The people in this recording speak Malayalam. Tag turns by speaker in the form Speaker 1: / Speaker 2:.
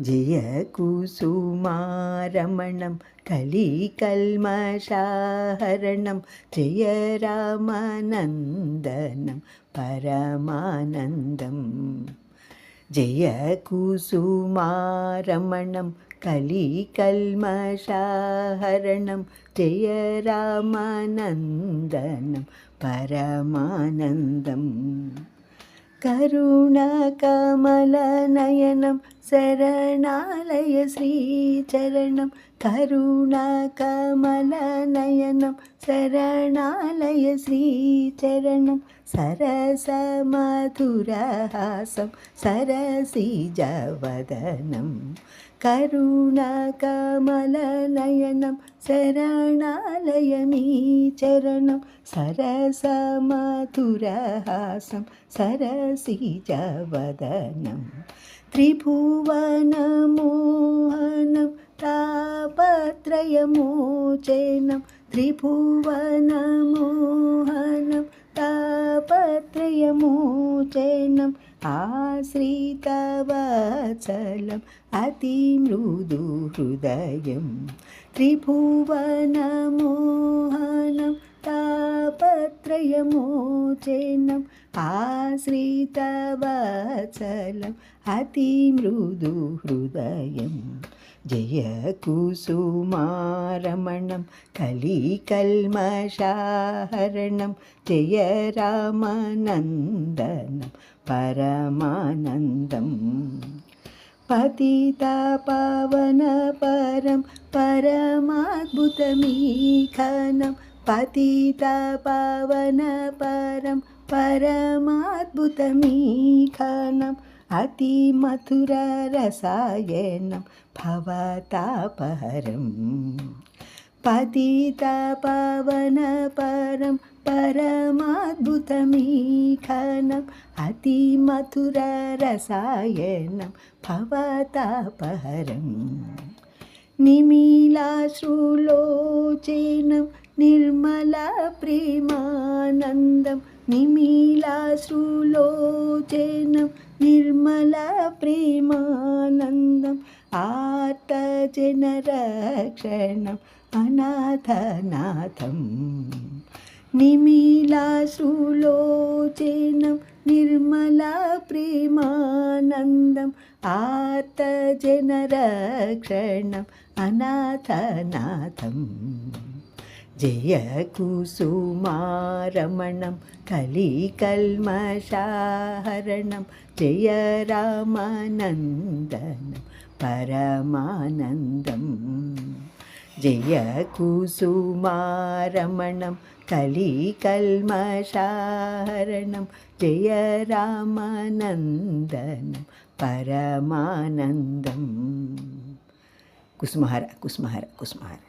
Speaker 1: ജയ കുസുമാരമണം കലികൽമഷാഹരണം ജയ രാമനന്ദനം പരമാനന്ദം. ജയ കുസുമാരമണം കലികൽമഷാഹരണം ജയ രാമനന്ദനം പരമാനന്ദം. കരുണകമലനയനം ശരണാലയ ശ്രീചരണം കരുണകമലനയനം ശരണാലയ ശ്രീചരണം സരസമധുരഹാസം സരസിജവദനം കരുണകമലനയനം ശരണാലയമീ ചരണം സരസമധുരഹാസം സരസിജവദനം त्रिभुवनमोहनं तापत्रयमोचनं त्रिभुवनमोहनं तापत्रयमोचनम् आश्रितवत्सलम् अतिमृदुहृदयं त्रिभुवनमोहनं तापत्रयमो ത്രിഭുവനമോഹനം കലി ത്രിഭുവനമോഹനം ജയ ആശ്രിതവത്സലം പരമാനന്ദം ഹൃദയം പാവന പരം ആശ്രിതവത്സലം పతిత పవన పరం పరమాద్భుతమీఖానం అతి మధుర రసాయనం భవతాపహరం పతిత పవన పరం పరమాద్భుతమీఖానం అతి మధుర రసాయనం భవతాపహరం నిమీలాశ్రులోచనం ഭവതാപഹരം നിമീലാശ്രുലോചനം നിർമ്മല പ്രേമാനന്ദം ആർത്തജനരക്ഷണം അനാഥനാഥം. നിമീലാശ്രുലോചനം നിർമ്മലപ്രേമാനന്ദം ആർത്തജനരക്ഷണം അനാഥനാഥം. കുസുമാരമണം കലികൽമഷാഹരണം ജയ രാമാനന്ദനം പരമാനന്ദം. ജയ കുസുമാരമണം കലികൽമഷാഹരണം ജയ രാമാനന്ദനം പരമാനന്ദം. കുസുമഹര കുസുമഹര കുസുമഹര